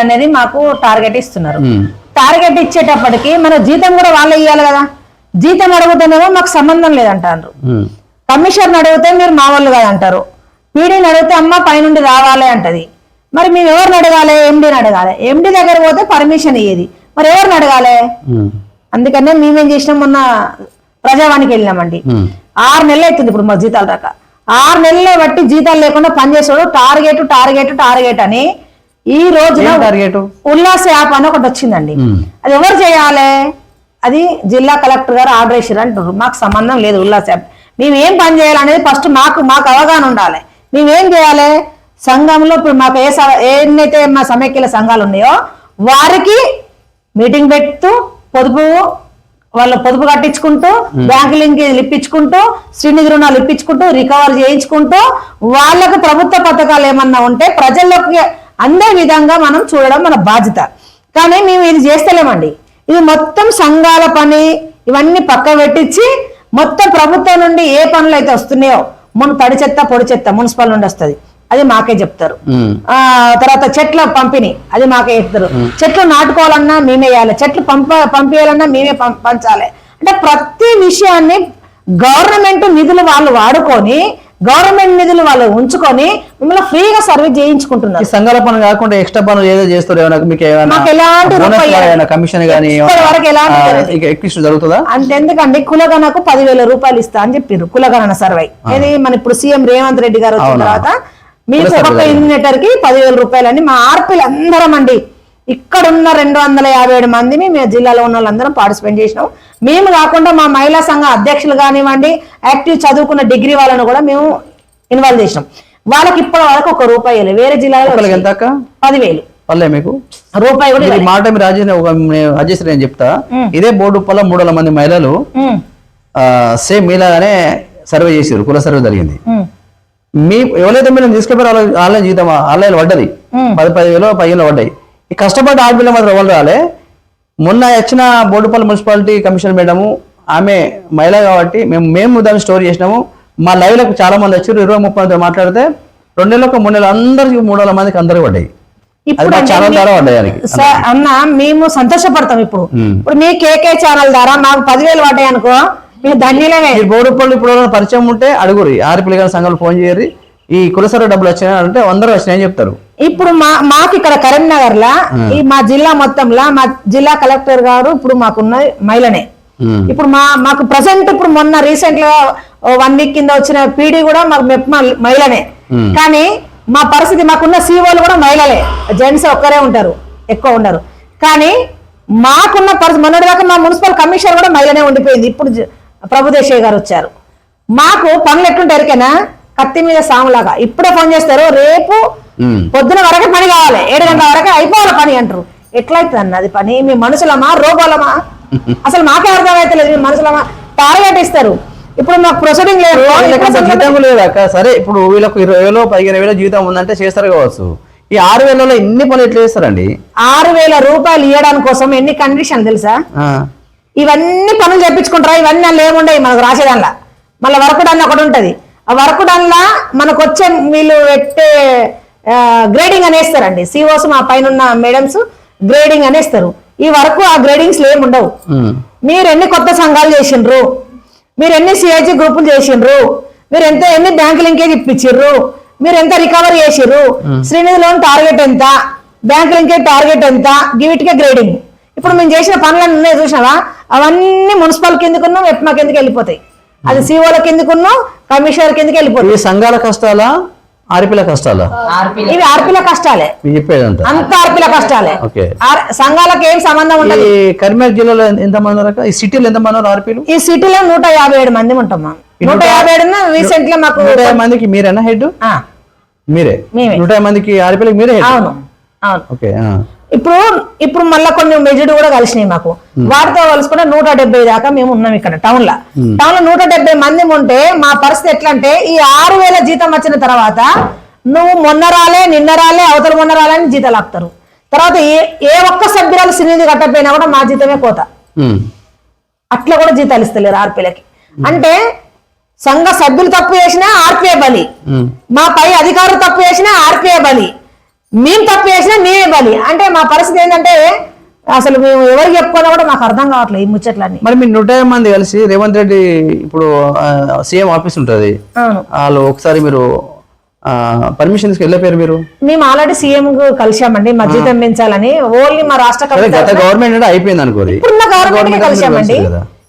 చేయాలనేది మాకు టార్గెట్ ఇస్తున్నారు. టార్గెట్ ఇచ్చేటప్పటికి మన జీతం కూడా వాళ్ళే ఇవ్వాలి కదా. జీతం అడుగుతేనేమో మాకు సంబంధం లేదంటారు ఉమ్. కమిషనర్ అడిగితే మీరు మా వాళ్ళు కదా అంటారు. పీడీని అడిగితే అమ్మ పైనుండి రావాలి అంటది. మరి మేము ఎవరిని అడగాలి? ఎండీని అడగాలి. ఎండి దగ్గర పోతే పర్మిషన్ ఇయ్యేది. మరి ఎవరిని అడగాలి. అందుకనే మేమేం చేసినాం మొన్న ప్రజావానికి వెళ్ళినామండి. ఆరు నెలలు అవుతుంది ఇప్పుడు మా జీతాలు రాక. ఆరు నెలలే బట్టి జీతాలు లేకుండా పనిచేసాడు టార్గెట్ టార్గెట్ టార్గెట్ అని ఈ రోజున ఉల్లాస్ యాప్ అని ఒకటి వచ్చిందండి. అది ఎవరు చేయాలి? అది జిల్లా కలెక్టర్ గారు ఆర్డర్ చేసారు అంటారు మాకు సంబంధం లేదు ఉల్లాస్ యాప్. మేము ఏం పని చేయాలనేది ఫస్ట్ మాకు మాకు అవగాహన ఉండాలి. మేమేం చేయాలి? సంఘంలో ఇప్పుడు మాకు ఏ ఎన్నైతే మా సమైక్యల సంఘాలు ఉన్నాయో వారికి మీటింగ్ పెడుతూ పొదుపు వాళ్ళ పొదుపు కట్టించుకుంటూ బ్యాంకు లింకేజ్ ఇప్పించుకుంటూ శ్రీనిధి రుణాలు ఇప్పించుకుంటూ రికవర్ చేయించుకుంటూ వాళ్ళకు ప్రభుత్వ పథకాలు ఏమన్నా ఉంటే ప్రజల్లోకి అందే విధంగా మనం చూడడం మన బాధ్యత. కానీ మేము ఇది చేస్తలేమండి. ఇది మొత్తం సంఘాల పని ఇవన్నీ పక్క పెట్టించి మొత్తం ప్రభుత్వం నుండి ఏ పనులు అయితే వస్తున్నాయో మున్ తడి చెత్త పొడి చెత్త మున్సిపల్ నుండి వస్తుంది. అది మాకే చెప్తారు. ఆ తర్వాత చెట్ల పంపిణీ అది మాకే చెప్తారు. చెట్లు నాటుకోవాలన్నా మేమే వేయాలి చెట్లు పంప పంపించాలన్నా మేమే పంచాలి. అంటే ప్రతి విషయాన్ని గవర్నమెంట్ నిధులు వాళ్ళు వాడుకొని గవర్నమెంట్ నిధులు వాళ్ళు ఉంచుకొని మిమ్మల్ని ఫ్రీగా సర్వీస్ చేయించుకుంటున్నారు. సంఘాల పనులు కాకుండా ఎక్స్ట్రా పనులు ఏదో చేస్తారు మీకు ఎలాంటి కమిషన్ కానీ జరుగుతుందా? అంతెందుకండి కులగణకు పదివేల రూపాయలు ఇస్తా అని చెప్పారు కులగణన సర్వే. ఇది మన ఇప్పుడు సీఎం రేవంత్ రెడ్డి గారు వచ్చిన. తర్వాత మీకు. ఇన్వెటర్కి పదివేల రూపాయలని మా ఆర్పీలు అందరం అండి ఇక్కడ ఉన్న రెండు వందల యాభై ఏడు మందిని మేము జిల్లాలో ఉన్న వాళ్ళందరం పార్టిసిపేట్ చేసినాం. మేము కాకుండా మా మహిళా సంఘ అధ్యక్షులు కానివ్వండి యాక్టివ్ చదువుకున్న డిగ్రీ వాళ్ళను కూడా మేము ఇన్వాల్వ్ చేసినాం. వాళ్ళకి ఇప్పటి వరకు ఒక రూపాయి. వేరే జిల్లాలో ఒకరికి ఎంత అక్క పదివేలు. పల్లె మీకు? రూపాయి కూడా. మాట ఒక నేను చెప్తా. ఇదే బోర్డు పల్ల మూడు వందల మంది మహిళలు సేమ్ మీలాగానే సర్వే చేసారు కుల సర్వే జరిగింది. మీ ఎవరైతే మీరు తీసుకెళ్ళారో ఆన్లైన్ జీతం ఆన్లైన్ పడ్డది. పది పది వేలు పదిహేను పడ్డాయి. ఈ కష్టపడ్డ ఆడపిల్ల మాత్రం ఎవరు రాలే. మొన్న వచ్చిన బోర్డుపల్లి మున్సిపాలిటీ కమిషనర్ మేడము ఆమె మహిళ కాబట్టి మేము మేము దాన్ని స్టోర్ చేసినాము. మా లైవ్లకు చాలా మంది వచ్చారు ఇరవై ముప్పై మంది మాట్లాడితే రెండు నెలలకు మూడు నెలలు అందరికి మూడు వందల మందికి అందరికి పడ్డాయి. సార్ అన్న మేము సంతోషపడతాం ఇప్పుడు. ఇప్పుడు మీ కేకే ఛానల్ ద్వారా మాకు పదివేలు పడ్డాయి అనుకో మేము ధన్యులమే. మీరు బోర్డుపల్లి ఇప్పుడు పరిచయం ఉంటే అడుగురి ఆరు పిల్లగాల సంఘాలు ఫోన్ చేయరు ఈ కులసర డబ్బులు వచ్చినాయి అంటే అందరూ వచ్చినాయని చెప్తారు. ఇప్పుడు మా మాకు ఇక్కడ కరీంనగర్ లా ఈ మా జిల్లా మొత్తంలో మా జిల్లా కలెక్టర్ గారు ఇప్పుడు మాకున్న మహిళనే. ఇప్పుడు మా మాకు ప్రజెంట్ ఇప్పుడు మొన్న రీసెంట్గా వన్ వీక్ కింద వచ్చిన పీడీ కూడా మాకు మెప్మా మహిళనే. కానీ మా పరిస్థితి మాకున్న సీఓలు కూడా మహిళలే. జెంట్స్ ఒక్కరే ఉంటారు ఎక్కువ ఉండరు. కానీ మాకున్న పరిస్థితి మొన్నటి దాకా మా మున్సిపల్ కమిషనర్ కూడా మహిళనే ఉండిపోయింది. ఇప్పుడు ప్రభుదేశయ్య గారు వచ్చారు. మాకు పనులు ఎట్లుంటే ఎరికేనా? కత్తి మీద సాములాగా. ఇప్పుడే ఫోన్ చేస్తారు రేపు. పొద్దున వరకే పని కావాలి. ఏడు గంటల వరకే అయిపోవాలి పని అంటారు. ఎట్లయితుంది అన్న అది పని? మీ మనుషులమా? రోబోలమా? అసలు మాకే అర్థమైతలేదు. మీ మనుషులమా? టార్గెట్ ఇస్తారు. ఇప్పుడు మాకు ప్రొసీడింగ్ లేదు. జీతం లేదు అక్క సరే ఇప్పుడు వీళ్ళకు ఇరవై వేలు పదిహేను వేలు జీతం ఉందంటే చేస్తారు కావచ్చు. ఈ ఆరు వేలలో ఇన్ని పనులు ఎట్లా చేస్తారండి? ఆరు వేల రూపాయలు ఇవ్వడానికి కోసం ఎన్ని కండిషన్ తెలుసా? ఇవన్నీ పనులు చేపించుకుంటారా? ఇవన్నీ అందులో ఏముండవు మనకు రాసేదానిలా. మళ్ళీ వర్క్ డన్ ఒకటి ఉంటది. ఆ వర్క్ డన్లా మనకు వచ్చే వీళ్ళు పెట్టే గ్రేడింగ్ అనేస్తారండి. సిఓస్ మా పైన మేడమ్స్ గ్రేడింగ్ అనేస్తారు. ఈ వరకు ఆ గ్రేడింగ్స్ ఏమి ఉండవు. మీరు ఎన్ని కొత్త సంఘాలు చేసిండ్రు? మీరు ఎన్ని సిఐజి గ్రూపులు చేసిండ్రు? మీరు ఎంత ఎన్ని బ్యాంక్ లింకేజ్ ఇప్పించిర్రు? మీరు ఎంత రికవరీ చేసిర్రు? శ్రీనిధి లోన్ టార్గెట్ ఎంత? బ్యాంక్ లింకేజ్ టార్గెట్ ఎంత? గివిటికే గ్రేడింగ్ ఇప్పుడు మేము చేసిన పనులన్నీ ఉన్నాయి చూసినావా? అవన్నీ మున్సిపల్ కిందకున్నాం ఎప్మా కిందకి వెళ్ళిపోతాయి. అది సిఓల కిందకున్నాం కమిషనర్ కిందకి వెళ్ళిపోతాయి ఈ సంఘాల కష్టాలా? ఆరిపిల్ల కష్టాలా? ఇవి ఆర్పిల కష్టాలే. చెప్పేదంతా. అంత ఆర్పిల కష్టాలే. సంఘాలకు ఏం సంబంధం ఉండదు. ఈ కరీంనగర్ జిల్లాలో ఎంతమంది ఉన్నారు ఈ సిటీలో ఎంతమంది ఉన్నారు ఆర్పీలు? ఈ సిటీలో నూట యాభై ఏడు మంది ఉంటాం నూట యాభై ఏడు రీసెంట్గా మాకు నూట యాభై మందికి మీరేనా హెడ్ ఆ, మీరే. నూట యాభై మందికి ఆర్పీలకు మీరే హెడ్ అవును. అవును. ఓకే ఆ. ఇప్పుడు ఇప్పుడు మళ్ళీ కొన్ని మెజర్డ్ కూడా కలిసినాయి మాకు. వాటితో కలుసుకుంటే నూట డెబ్బై దాకా మేము ఉన్నాం ఇక్కడ టౌన్లో టౌన్లో నూట డెబ్బై మంది ఉంటే మా పరిస్థితి ఎట్లా అంటే ఈ ఆరు వేల జీతం వచ్చిన తర్వాత నువ్వు మొన్న రాలే నిన్న రాలే అవతల మొన్న రాలే అని జీతాలు ఆపుతారు. తర్వాత ఏ ఏ ఒక్క సభ్యురాలు సినిది కట్టకపోయినా కూడా మా జీతమే కోత. అట్లా కూడా జీతాలు ఇస్తలేరు ఆర్పీలకి. అంటే సంఘ సభ్యులు తప్పు చేసినా ఆర్పీఏ బలి. మా పై అధికారులు తప్పు చేసినా ఆర్పీఏ బలి. మేము తప్పు చేసినా మేమే బలి అంటే మా పరిస్థితి ఏంటంటే అసలు మేము ఎవరికి చెప్పుకున్నా కూడా మాకు అర్థం కావట్లేదు ఈ ముచ్చట్లన్నీ. మరి మీరు నూట యాభై మంది కలిసి రేవంత్ రెడ్డి ఇప్పుడు సీఎం ఆఫీస్ ఉంటుంది. వాళ్ళు ఒకసారి మీరు పర్మిషన్ వెళ్ళిపోయారు మీరు? మేము ఆల్రెడీ సీఎం కలిసామండి మా జీతం పెంచాలని ఓన్లీ మా రాష్ట్ర గవర్నమెంట్ అయిపోయింది అనుకోరి ఇప్పుడున్న గవర్నమెంట్ కలిసామండి.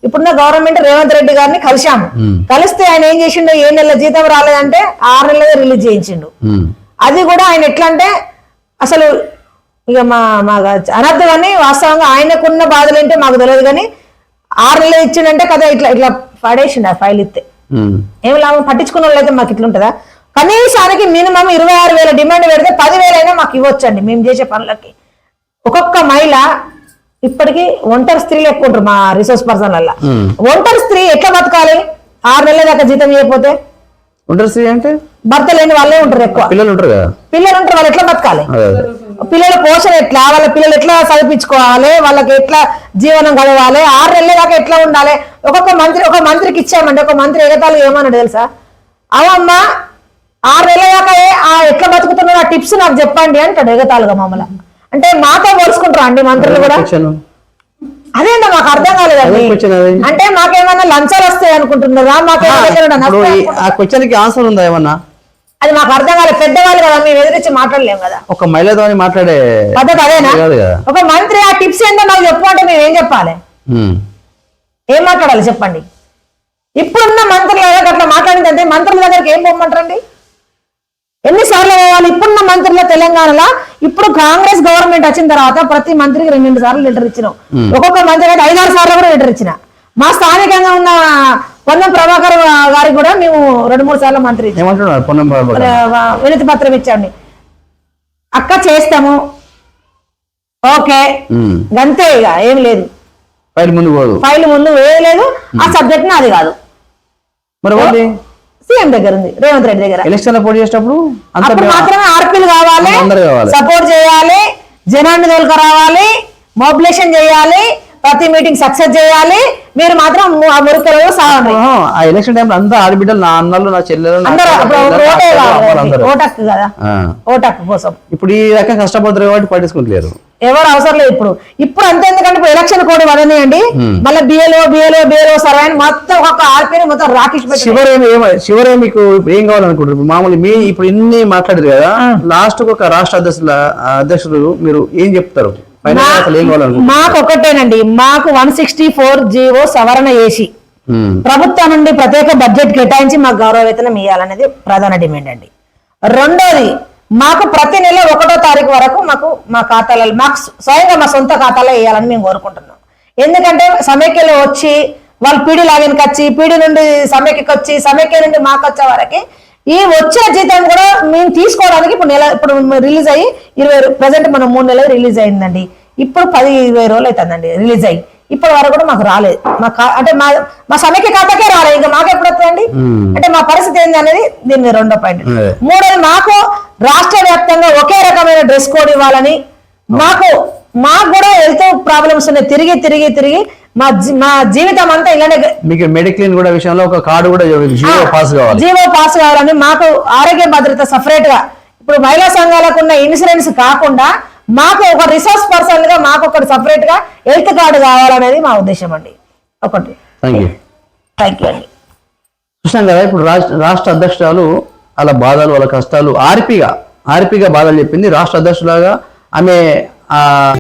ఇప్పుడున్న గవర్నమెంట్ రేవంత్ రెడ్డి గారిని కలిసాము. కలిస్తే ఆయన ఏం చేసిండు? ఏ నెలల జీతం రాలేదంటే ఆరు నెలలే రిలీజ్ చేయించిండు. అది కూడా ఆయన ఎట్లా అంటే అసలు ఇక మా మా అనర్థం కానీ వాస్తవంగా ఆయనకున్న బాధలు ఏంటో మాకు తెలియదు కానీ ఆరు నెలలు ఇచ్చిండంటే కదా ఇట్లా ఇట్లా పడేసిండు ఆ ఫైల్ ఇస్తే. ఏం లాభం? పట్టించుకున్న వాళ్ళైతే మాకు ఇట్లుంటుందా? కనీసానికి మినిమం ఇరవై ఆరు వేల డిమాండ్ పెడితే పదివేలైనా మాకు ఇవ్వచ్చండి మేము చేసే పనులకి. ఒక్కొక్క మహిళ ఇప్పటికీ ఒంటరి స్త్రీలు ఎక్కువ ఉంటారు మా రిసోర్స్ పర్సన్ వల్ల Hmm. ఒంటరి స్త్రీ ఎట్లా బతకాలి? ఆరు నెలల దాకా జీతం చేయకపోతే ఉంటారు స్త్రీ అంటే? భర్త లేని వాళ్ళే ఉంటారు ఎక్కువ. పిల్లలు ఉంటారు కదా? పిల్లలు ఉంటారు వాళ్ళు ఎట్లా బతకాలి? పిల్లల పోషణ ఎట్లా? వాళ్ళ పిల్లలు ఎట్లా చదివించుకోవాలి? వాళ్ళకి ఎట్లా జీవనం గడవాలి? ఆరు నెలల దాకా ఎట్లా ఉండాలి? ఒక్కొక్క మంత్రి ఒక మంత్రికి ఇచ్చామండి ఒక మంత్రి ఎగతాలు ఏమన్నాడు తెలుసా? అవమ్మా ఆరు నెలల దాకా ఆ ఎట్లా బతుకుతున్నారు ఆ టిప్స్ నాకు చెప్పండి అంటాడు ఎగతాలుగా మమ్మల్ని. అంటే మాతో పోల్చుకుంటారు అండి మంత్రులు కూడా? అదేంటో మాకు అర్థం కాలేదండి. అంటే మాకేమన్నా లంచాలు వస్తాయి అనుకుంటున్నారా? మాకేమన్నా ఆ క్వశ్చన్కి ఆన్సర్ ఉందా ఏమన్నా? అది మాకు అర్థం కాలేదు. పెద్దవాళ్ళు కదా మేము ఎదిరించి మాట్లాడలేం కదా. ఒక మహిళతో మాట్లాడే పద్ధతి అదేనా? ఒక మంత్రి ఆ టిప్స్ ఏంటో నాకు చెప్పు అంటే మేము ఏం చెప్పాలి. ఏం మాట్లాడాలి చెప్పండి? ఇప్పుడున్న మంత్రులు ఏదో అట్లా మాట్లాడిందంటే మంత్రుల దగ్గరికి ఏం పొమ్మంటారండి? ఎన్నిసార్లు పోవాలి? ఇప్పుడున్న మంత్రుల తెలంగాణలో ఇప్పుడు కాంగ్రెస్ గవర్నమెంట్ వచ్చిన తర్వాత ప్రతి మంత్రికి రెండు రెండు సార్లు లెటర్ ఇచ్చినాం. ఒక్కొక్క మంత్రి అయితే ఐదారు సార్లు కూడా లెటర్ ఇచ్చిన. మా స్థానికంగా ఉన్న పొన్నం ప్రభాకర్ గారికి కూడా మేము రెండు మూడు సార్లు మంత్రి వినతి పత్రం ఇచ్చండి. అక్క చేస్తాము. ఓకే. గంతే ఇక ఏం లేదు. ఫైల్ ముందు ఫైల్ ముందు వేయలేదు ఆ సబ్జెక్ట్ నాది కాదు. మరి సీఎం దగ్గర ఉంది రేవంత్ రెడ్డి దగ్గర. ఎలక్షన్లో పోటీ చేసేటప్పుడు అప్పుడు మాత్రమే ఆర్పీలు కావాలి. సపోర్ట్ చేయాలి జనాన్ని తోలుక రావాలి మొబిలేషన్ చేయాలి ప్రతి మీటింగ్ సక్సెస్ చేయాలి. మీరు మాత్రం ఆ మురికలలో సాగండి. ఆ ఎలక్షన్ టైంలో అందరూ ఆడబిడ్డలు నా అన్నలు నా చెల్లెలు నా అందరూ అక్కలు, అప్పుడు నా ఓటే అక్కలు, కావాలి. అమ్మలు అందరూ. ఓటక్కు కదా. ఆ. ఓటక్కు కోసం. ఇప్పుడు ఈ రకంగా కష్టపడుతారు కాబట్టి పట్టించుకుంటలేరు. ఎవరు అవసరం లేదు ఇప్పుడు. ఇప్పుడు అంతే ఎందుకంటే ఇప్పుడు ఎలక్షన్ కోడ్ వదనియండి మళ్ళీ బిఎల్ఓ బిఎల్ఓ సర్వే అని మొత్తం ఒక ఆర్పీని మొత్తం రాకేష్ శివరేమి ఏమ శివరేమి మీకు ఇప్పుడు ఏం కావాలనుకుంటారు ఇప్పుడు మామూలు మీ ఇప్పుడు ఇన్ని మాట్లాడారు కదా లాస్ట్ ఒక రాష్ట్ర అధ్యక్షుల అధ్యక్షులు మీరు ఏం చెప్తారు? మాకు ఒకటేనండి. మాకు వన్ సిక్స్టీ ఫోర్ జీవో సవరణ ఉమ్. ప్రభుత్వం నుండి ప్రత్యేక బడ్జెట్ కేటాయించి మాకు గౌరవ వేతనం ఇవ్వాలనేది ప్రధాన డిమాండ్ అండి. రెండోది మాకు ప్రతి నెల ఒకటో తారీఖు వరకు మాకు మా ఖాతాలో మాకు స్వయంగా మా సొంత ఖాతాలో వేయాలని మేము కోరుకుంటున్నాం. ఎందుకంటే సమైక్యలో వచ్చి వాళ్ళు పీడీ లాగిన్కి వచ్చి పీడీ నుండి సమైక్యకి వచ్చి సమైక్య నుండి మాకు వచ్చే వరకు ఈ వచ్చే జీతం కూడా మేము తీసుకోవడానికి ఇప్పుడు నెల ఇప్పుడు రిలీజ్ అయ్యి ఇరవై ప్రజెంట్ మనం మూడు నెలలు రిలీజ్ అయిందండి. ఇప్పుడు పది ఇరవై రోజులు అవుతుందండి రిలీజ్ అయ్యి. ఇప్పటి వరకు కూడా మాకు రాలేదు. మా అంటే మా మా సమైక్య ఖాతాకే రాలేదు. ఇంకా మాకు ఎప్పుడు వస్తుందండి? మ్మ్. అంటే మా పరిస్థితి ఏంది అనేది దీని రెండో పాయింట్. మూడోది మాకు రాష్ట్ర వ్యాప్తంగా ఒకే రకమైన డ్రెస్ కోడ్ ఇవ్వాలని మాకు మాకు కూడా హెల్త్ ప్రాబ్లమ్స్ ఉన్నాయి. తిరిగి తిరిగి తిరిగి మా మా జీవితం అంతా ఇలానే మీకు మెడిక్లీన్ కూడా విషయంలో ఒక కార్డు కూడా జీరో పాస్ కావాలి. జీవో పాస్ కావాలని మాకు ఆరోగ్య భద్రత సపరేట్గా ఇప్పుడు మహిళా సంఘాలకు ఉన్న ఇన్సూరెన్స్ కాకుండా మాకు ఒక రిసోర్స్ పర్సన్గా మాకు ఒకటి సపరేట్గా హెల్త్ కార్డు కావాలనేది మా ఉద్దేశం అండి. ఒకటి. థ్యాంక్ యూ అండి. చూసాం కదా ఇప్పుడు రాష్ట్ర అధ్యక్షురాలు వాళ్ళ బాధలు వాళ్ళ కష్టాలు ఆర్పీగా ఆర్పీగా బాధలు చెప్పింది రాష్ట్ర అధ్యక్షులాగా ఆమె ఆ